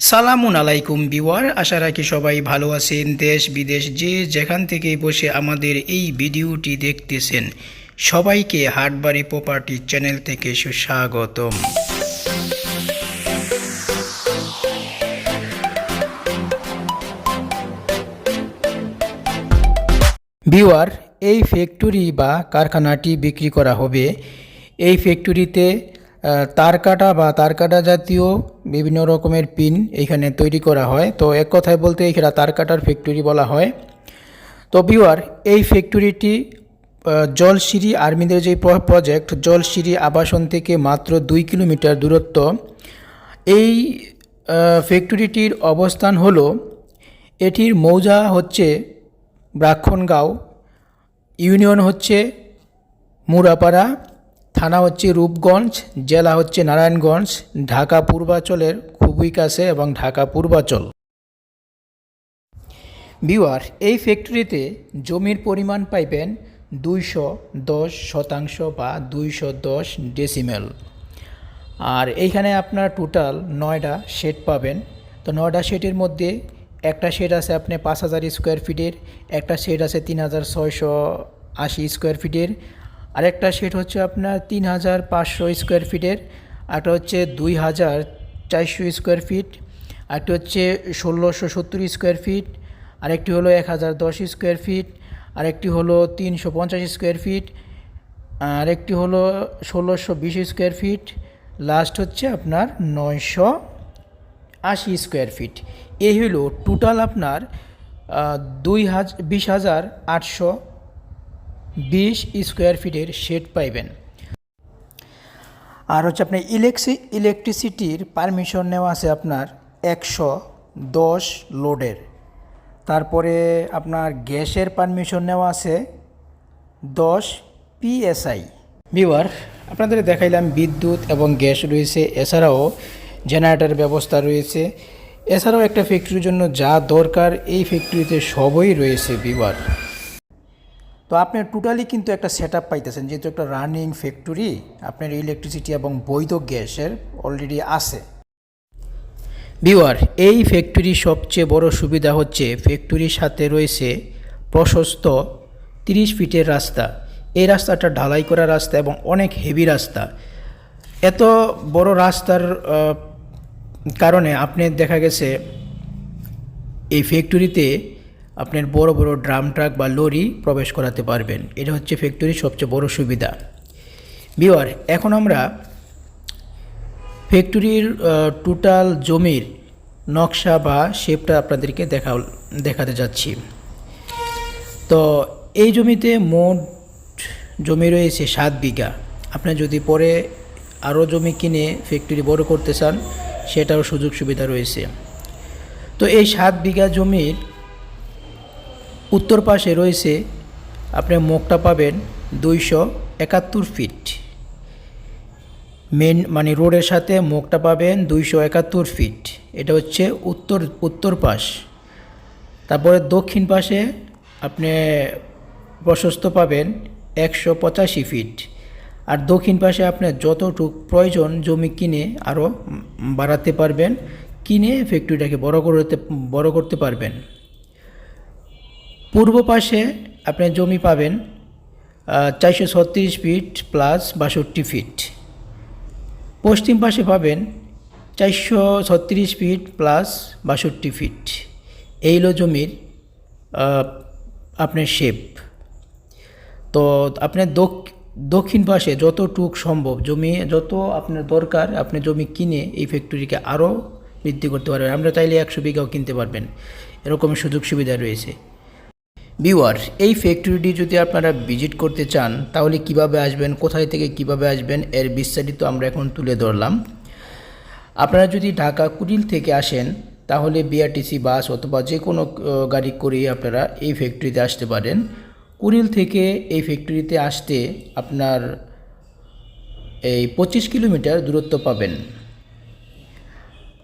সালামুন আলাইকুম বিওয়ার আশা রাখি সবাই ভালো আছেন, দেশ বিদেশ যে যেখান থেকে বসে আমাদের এই ভিডিওটি দেখতেছেন, সবাইকে হাটবাড়ি প্রপার্টি চ্যানেল থেকে সুস্বাগতম। বিওয়ার এই ফ্যাক্টরি বা কারখানাটি বিক্রি করা হবে। এই ফ্যাক্টরিতে তার কাটা বা তার কাটা জাতীয় বিভিন্ন রকমের পিন এখানে তৈরি করা হয়। তো এক কথায় বলতে এখানে তার কাটার ফ্যাক্টরি বলা হয়। তো বিওয়ার এই ফ্যাক্টরিটি জলসিঁড়ি আর্মিদের যে প্রজেক্ট জলসিঁড়ি আবাসন থেকে মাত্র দুই কিলোমিটার দূরত্ব। এই ফ্যাক্টরিটির অবস্থান হলো, এটির মৌজা হচ্ছে ব্রাক্ষণগাঁও ইউনিয়ন হচ্ছে মুরাপাড়া থানা হচ্ছে রূপগঞ্জ, জেলা হচ্ছে নারায়ণগঞ্জ, ঢাকা পূর্বাচলের খুবই কাছে এবং ঢাকা পূর্বাচল। বিওয়ার এই ফ্যাক্টরিতে জমির পরিমাণ পাইবেন দুইশো দশ শতাংশ বা দুইশো দশ ডেসিমেল। আর এইখানে আপনার টোটাল নয়টা শেড পাবেন। তো নয়টা শেডের মধ্যে একটা শেড আছে আপনি পাঁচ হাজার স্কোয়ার ফিটের, একটা শেড আছে তিন হাজার ছয়শো আশি স্কোয়ার ফিটের আরেকটা শেড হচ্ছে আপনার তিন হাজার পাঁচশো স্কোয়ার ফিটের একটা হচ্ছে দুই হাজার চারশো স্কোয়ার ফিট আরেকটি হচ্ছে ষোলোশো সত্তর স্কোয়ার ফিট আরেকটি হলো এক হাজার দশ স্কোয়ার ফিট আরেকটি হলো তিনশো পঞ্চাশ স্কোয়ার ফিট আরেকটি হলো ষোলোশো বিশ স্কোয়ার ফিট লাস্ট হচ্ছে আপনার নয়শো আশি স্কোয়ার ফিট এই হলো টোটাল আপনার দুই হাজার বিশ হাজার আটশো বিশ স্কোয়ার ফিটের শেড পাইবেন। আর হচ্ছে আপনার ইলেকট্রি ইলেকট্রিসিটির পারমিশন নেওয়া আছে আপনার একশো দশ লোডের। তারপরে আপনার গ্যাসের পারমিশন নেওয়া আছে দশ পিএসআই। বিওয়ার আপনাদের দেখাইলাম বিদ্যুৎ এবং গ্যাস রয়েছে। এছাড়াও জেনারেটর ব্যবস্থা রয়েছে। এছাড়াও একটা ফ্যাক্টরির জন্য যা দরকার, এই ফ্যাক্টরিতে সবই রয়েছে বিওয়ার তো আপনি টোটালি কিন্তু একটা সেট আপ পাইতেছেন, যেহেতু একটা রানিং ফ্যাক্টরি আপনার ইলেকট্রিসিটি এবং বৈধ গ্যাসের অলরেডি আছে। বিওয়ার এই ফ্যাক্টরির সবচেয়ে বড় সুবিধা হচ্ছে ফ্যাক্টরির সাথে রয়েছে প্রশস্ত তিরিশ ফিটের রাস্তা। এই রাস্তাটা ঢালাই করা রাস্তা এবং অনেক হেভি রাস্তা। এত বড় রাস্তার কারণে আপনি দেখা গেছে, এই ফ্যাক্টরিতে আপনার বড় বড় ড্রাম ট্রাক বা লরি প্রবেশ করাতে পারবেন। এটা হচ্ছে ফ্যাক্টরির সবচেয়ে বড় সুবিধা। বিওয়ার এখন আমরা ফ্যাক্টরির টোটাল জমির নকশা বা শেপটা আপনাদেরকে দেখা, দেখাতে যাচ্ছি। তো এই জমিতে মোট জমি রয়েছে সাত বিঘা। আপনি যদি পরে আরও জমি কিনে ফ্যাক্টরি বড় করতে চান সেটাও সুযোগ সুবিধা রয়েছে। তো এই সাত বিঘা জমির উত্তর পাশে রয়েছে, আপনি মুখটা পাবেন দুইশো একাত্তর ফিট মেন মানে রোডের সাথে মুখটা পাবেন দুইশো একাত্তর ফিট এটা হচ্ছে উত্তর উত্তর পাশ। তারপরে দক্ষিণ পাশে আপনি প্রশস্ত পাবেন একশো পঁচাশি ফিট আর দক্ষিণ পাশে আপনার যতটুক প্রয়োজন জমি কিনে আরও বাড়াতে পারবেন, কিনে ফ্যাক্টরিটাকে বড় করতে বড় করতে পারবেন। পূর্ব পাশে আপনি জমি পাবেন চারশো ছত্রিশ ফিট প্লাস বাষট্টি ফিট পশ্চিম পাশে পাবেন, চারশো ছত্রিশ ফিট প্লাস বাষট্টি ফিট এই হলো জমির আপনার শেপ তো আপনার দক- দক্ষিণ পাশে যতটুক সম্ভব জমি, যত আপনার দরকার, আপনি জমি কিনে এই ফ্যাক্টরিকে আরও বৃদ্ধি করতে পারবেন। আমরা চাইলে একশো বিঘাও কিনতে পারবেন। এরকম সুযোগ সুবিধা রয়েছে। বিওয়ার এই ফ্যাক্টরিটি যদি আপনারা ভিজিট করতে চান, তাহলে কীভাবে আসবেন, কোথায় থেকে কীভাবে আসবেন, এর বিস্তারিত আমরা এখন তুলে ধরলাম। আপনারা যদি ঢাকা কুড়িল থেকে আসেন, তাহলে বিআরটিসি বাস অথবা যে কোনো গাড়ি করে আপনারা এই ফ্যাক্টরিতে আসতে পারেন। কুড়িল থেকে এই ফ্যাক্টরিতে আসতে আপনার এই পঁচিশ কিলোমিটার দূরত্ব পাবেন।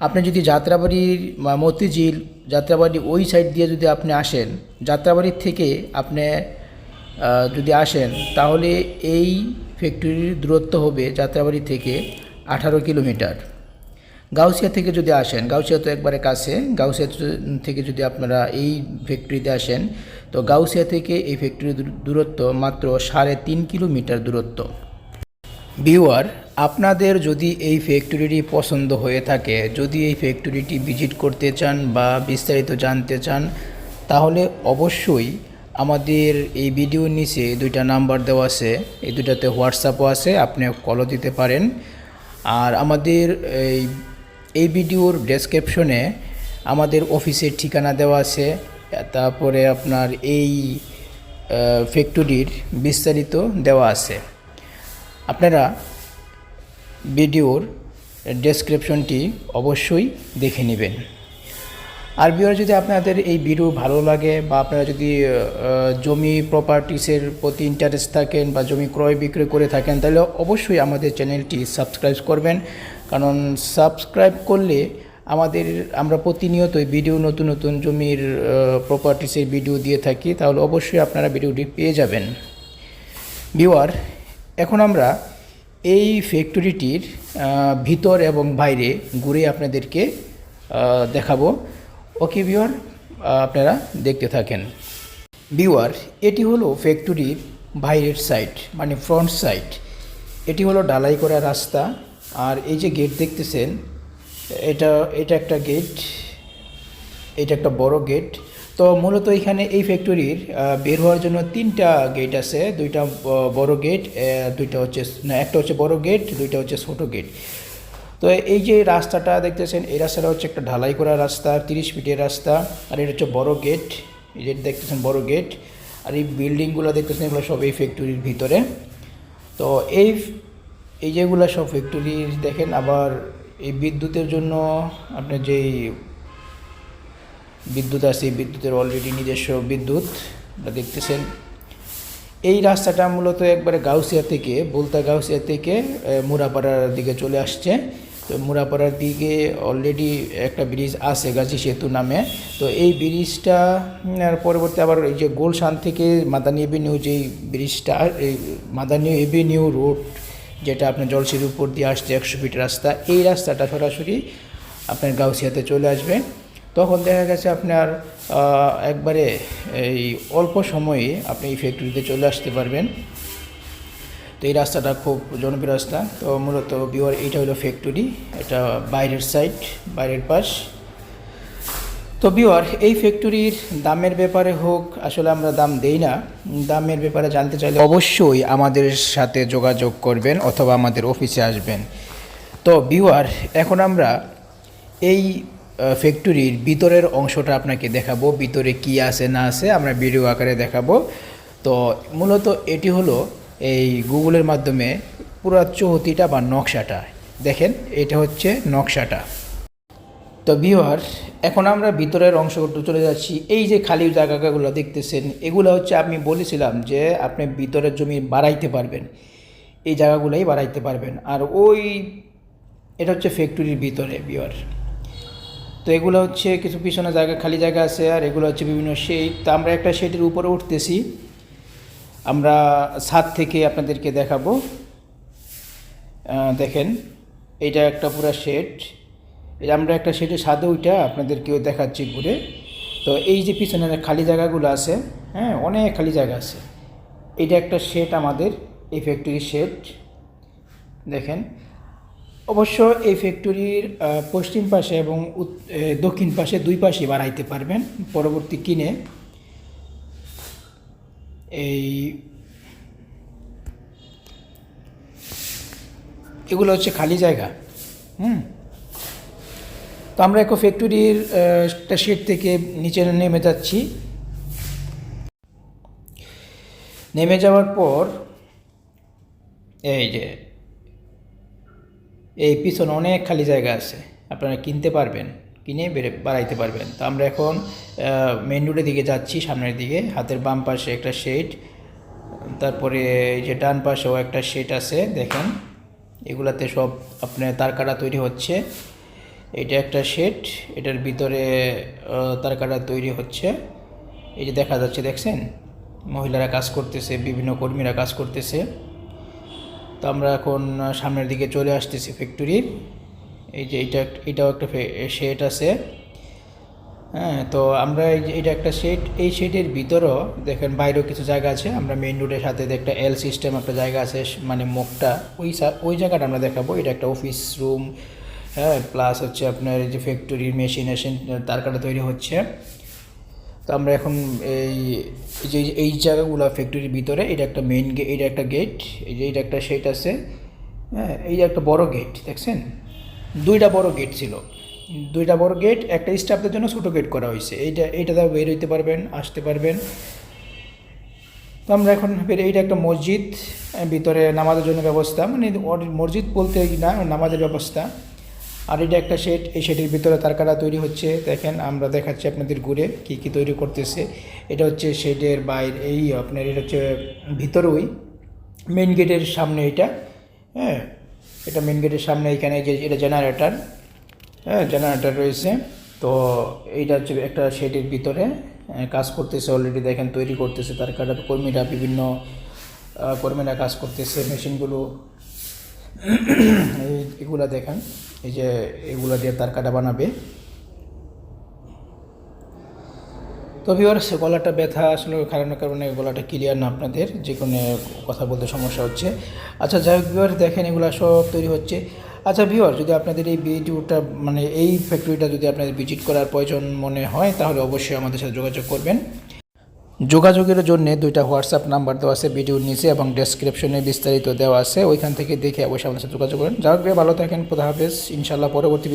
আপনি যদি যাত্রাবাড়ির মতিঝিল যাত্রাবাড়ি ওই সাইড দিয়ে যদি আপনি আসেন, যাত্রাবাড়ির থেকে আপনি যদি আসেন, তাহলে এই ফ্যাক্টরির দূরত্ব হবে যাত্রাবাড়ি থেকে আঠারো কিলোমিটার। গাউসিয়া থেকে যদি আসেন, গাউসিয়া তো একবারে কাছে, গাউসিয়া থেকে যদি আপনারা এই ফ্যাক্টরিতে আসেন, তো গাউসিয়া থেকে এই ফ্যাক্টরির দূর- দূরত্ব মাত্র সাড়ে তিন কিলোমিটার দূরত্ব। ভিউয়ার আপনাদের যদি এই ফ্যাক্টরিটি পছন্দ হয়ে থাকে, যদি এই ফ্যাক্টরিটি ভিজিট করতে চান বা বিস্তারিত জানতে চান, তাহলে অবশ্যই আমাদের এই ভিডিওর নিচে দুইটা নাম্বার দেওয়া আছে। এই দুটাতে হোয়াটসঅ্যাপও আছে আপনি কলও দিতে পারেন। আর আমাদের এই এই ভিডিওর ডেসক্রিপশনে আমাদের অফিসের ঠিকানা দেওয়া আছে। তারপরে আপনার এই ফ্যাক্টরির বিস্তারিত দেওয়া আছে। আপনারা ভিডিওর ডেসক্রিপশনটি অবশ্যই দেখে নেবেন। আর বিওর যদি আপনাদের এই ভিডিও ভালো লাগে বা আপনারা যদি জমি প্রপার্টিসের প্রতি ইন্টারেস্ট থাকেন বা জমি ক্রয় বিক্রয় করে থাকেন, তাহলে অবশ্যই আমাদের চ্যানেলটি সাবস্ক্রাইব করবেন। কারণ সাবস্ক্রাইব করলে আমাদের, আমরা প্রতিনিয়তই ভিডিও, নতুন নতুন জমির প্রপার্টিসের ভিডিও দিয়ে থাকি, তাহলে অবশ্যই আপনারা ভিডিওটি পেয়ে যাবেন। ভিওয়ার এখন আমরা এই ফ্যাক্টরিটির ভিতর এবং বাইরে ঘুরে আপনাদেরকে দেখাবো। ওকে ভিওয়ার আপনারা দেখতে থাকেন। ভিওয়ার এটি হলো ফ্যাক্টরির বাইরের সাইড মানে ফ্রন্ট সাইড এটি হলো ডালাই করা রাস্তা। আর এই যে গেট দেখতেছেন, এটা এটা একটা গেট এটা একটা বড় গেট তো মূলত এখানে এই ফ্যাক্টরির বের হওয়ার জন্য তিনটা গেট আছে। দুইটা বড় গেট দুইটা হচ্ছে, না, একটা হচ্ছে বড় গেট দুইটা হচ্ছে ছোট গেট তো এই যে রাস্তাটা দেখতেছেন, এই রাস্তাটা হচ্ছে একটা ঢালাই করা রাস্তা, তিরিশ ফিটের রাস্তা, আর এটা হচ্ছে বড় গেট এই যে দেখতেছেন বড় গেট আর এই বিল্ডিংগুলো দেখতেছেন, এগুলো সব এই ফ্যাক্টরির ভিতরে। তো এই এই যেগুলো সব ফ্যাক্টরির দেখেন, আবার এই বিদ্যুতের জন্য আপনার যেই বিদ্যুৎ আছে বিদ্যুতের অলরেডি নিজস্ব বিদ্যুৎ, আপনারা দেখতেছেন। এই রাস্তাটা মূলত একবারে গাউসিয়া থেকে, বলতা গাউসিয়া থেকে মুরাপাড়ার দিকে চলে আসছে। তো মুরাপাড়ার দিকে অলরেডি একটা ব্রিজ আছে, গাজী সেতু নামে। তো এই ব্রিজটা পরবর্তী আবার এই যে গোলশান থেকে মাদানী এভিনিউ যেই ব্রিজটা এই মাদানী এভিনিউ রোড যেটা আপনার জলসির উপর দিয়ে আসছে একশো ফিট রাস্তা, এই রাস্তাটা সরাসরি আপনার গাউসিয়াতে চলে আসবে। তখন দেখা গেছে আপনার একবারে এই অল্প সময়ে আপনি এই ফ্যাক্টরিতে চলে আসতে পারবেন। তো এই রাস্তাটা খুব জনপ্রিয় রাস্তা। তো মূলত বিওয়ার এইটা হলো ফ্যাক্টরি এটা বাইরের সাইড বাইরের পাশ। তো বিওয়ার এই ফ্যাক্টরির দামের ব্যাপারে হোক, আসলে আমরা দাম দেই না। দামের ব্যাপারে জানতে চাইলে অবশ্যই আমাদের সাথে যোগাযোগ করবেন অথবা আমাদের অফিসে আসবেন। তো বিওয়ার এখন আমরা এই ফ্যাক্টরির ভিতরের অংশটা আপনাকে দেখাবো, ভিতরে কি আছে, না আছে, আমরা ভিডিও আকারে দেখাবো। তো মূলত এটি হলো এই গুগলের মাধ্যমে পুরো চৌহতিটা বা নকশাটা। দেখেন, এটা হচ্ছে নকশাটা। তো ভিওয়ার এখন আমরা ভিতরের অংশটুকু চলে যাচ্ছি। এই যে খালি জায়গাগুলো দেখতেছেন, এগুলো হচ্ছে আমি বলেছিলাম যে আপনি ভিতরের জমি বাড়াইতে পারবেন। এই জায়গাগুলোই বাড়াইতে পারবেন। আর ওই, এটা হচ্ছে ফ্যাক্টরির ভিতরে ভিওয়ার তো এগুলো হচ্ছে কিছু পিছনে জায়গা, খালি জায়গা আছে আর এগুলো হচ্ছে বিভিন্ন শেড তো আমরা একটা শেডের উপরে উঠতেছি। আমরা ছাদ থেকে আপনাদেরকে দেখাবো। দেখেন এটা একটা পুরা শেড আমরা একটা শেডে ছাদে ওইটা আপনাদেরকেও দেখাচ্ছি ঘুরে। তো এই যে পিছনে খালি জায়গাগুলো আছে হ্যাঁ অনেক খালি জায়গা আছে। এটা একটা শেড আমাদের, এই ফ্যাক্টরির শেড দেখেন অবশ্য এই ফ্যাক্টরির পশ্চিম পাশে এবং দক্ষিণ পাশে দুই পাশে বাড়াইতে পারবেন পরবর্তী কিনে। এই এগুলো হচ্ছে খালি জায়গা, হুম? তো আমরা একটা ফ্যাক্টরির শেড থেকে নিচে নেমে যাচ্ছি। নেমে যাওয়ার পর, এই যে এই পিছনে অনেক খালি জায়গা আছে। আপনারা কিনতে পারবেন, কিনে বেড়ে বাড়াইতে পারবেন। তো আমরা এখন মেন রোডের দিকে যাচ্ছি, সামনের দিকে। হাতের বাম পাশে একটা শেড তারপরে এই যে ডান পাশেও একটা শেড আছে, দেখেন। এগুলাতে সব আপনার তারকাটা তৈরি হচ্ছে। এটা একটা শেড এটার ভিতরে তারকাটা তৈরি হচ্ছে। এই যে দেখা যাচ্ছে, দেখছেন? মহিলারা কাজ করতেছে, বিভিন্ন কর্মীরা কাজ করতেছে। তো আমরা এখন সামনের দিকে চলে আসতেছি ফ্যাক্টরির এই যে এটা এটাও একটা শেড আছে। হ্যাঁ তো আমরা এই যে, এটা একটা শেড এই শেডের ভিতরও দেখেন বাইরেও কিছু জায়গা আছে। আমরা মেইন রোডের সাথে একটা এল সিস্টেম একটা জায়গা আছে মানে মুখটা, ওই ওই জায়গাটা আমরা দেখাবো। এটা একটা অফিস রুম হ্যাঁ প্লাস হচ্ছে আপনার এই যে ফ্যাক্টরি মেশিন মেশিন তার কাটা তৈরি হচ্ছে। তো আমরা এখন এই যে, এই জায়গাগুলো ফ্যাক্টরির ভিতরে, এটা একটা মেইন গেট এটা একটা গেট এই যে, এটা একটা সেট আছে। হ্যাঁ এই যে একটা বড় গেট দেখছেন? দুইটা বড় গেট ছিল। দুইটা বড় গেট একটা স্টাফদের জন্য ছোটো গেট করা হয়েছে। এইটা এইটা দ্বারা বের হইতে পারবেন, আসতে পারবেন। তো আমরা এখন বের এইটা একটা মসজিদ, ভিতরে নামাজের জন্য ব্যবস্থা। মানে মসজিদ বলতে না, নামাজের ব্যবস্থা। আর এটা একটা শেড, এই শেডের ভিতরে তারকারা তৈরি হচ্ছে। দেখেন, আমরা দেখাচ্ছি আপনাদের ঘুরে কি কি তৈরি করতেছে। এটা হচ্ছে শেডের বাইরে, এই আপনার এটা হচ্ছে ভিতরেই মেন গেটের সামনে এটা হ্যাঁ? এটা মেন গেটের সামনে এখানে যে, এটা জেনারেটর হ্যাঁ? জেনারেটার রয়েছে। তো এইটা হচ্ছে একটা শেডের ভিতরে কাজ করতেছে অলরেডি দেখেন, তৈরি করতেছে তার কাটা। কর্মীরা বিভিন্ন কর্মীরা কাজ করতেছে, মেশিনগুলো এগুলা দেখেন। এই যে এগুলো দিয়ে তার কাটা বানাবে। তো ভিওর্স গলাটা ব্যথা আসলে কারণে কারণে গলাটা ক্লিয়ার না আপনাদের, যে কোনো কথা বলতে সমস্যা হচ্ছে। আচ্ছা যাই হোক ভিওর দেখেন এগুলো সব তৈরি হচ্ছে। আচ্ছা ভিওর যদি আপনাদের এই ভিডিওটা মানে এই ফ্যাক্টরিটা যদি আপনাদের ভিজিট করার প্রয়োজন মনে হয়, তাহলে অবশ্যই আমাদের সাথে যোগাযোগ করবেন। যোগাযোগের জন্য দুইটা হোয়াটসঅ্যাপ নাম্বার দেওয়া আছে ভিডিওর নিচে এবং ডেসক্রিপশনে বিস্তারিত দেওয়া আছে। ওইখান থেকে দেখে অবশ্যই আমাদের সাথে যোগাযোগ করেন। যাই ভালো থাকেন, খোদা হাফেজ। ইনশাল্লাহ পরবর্তী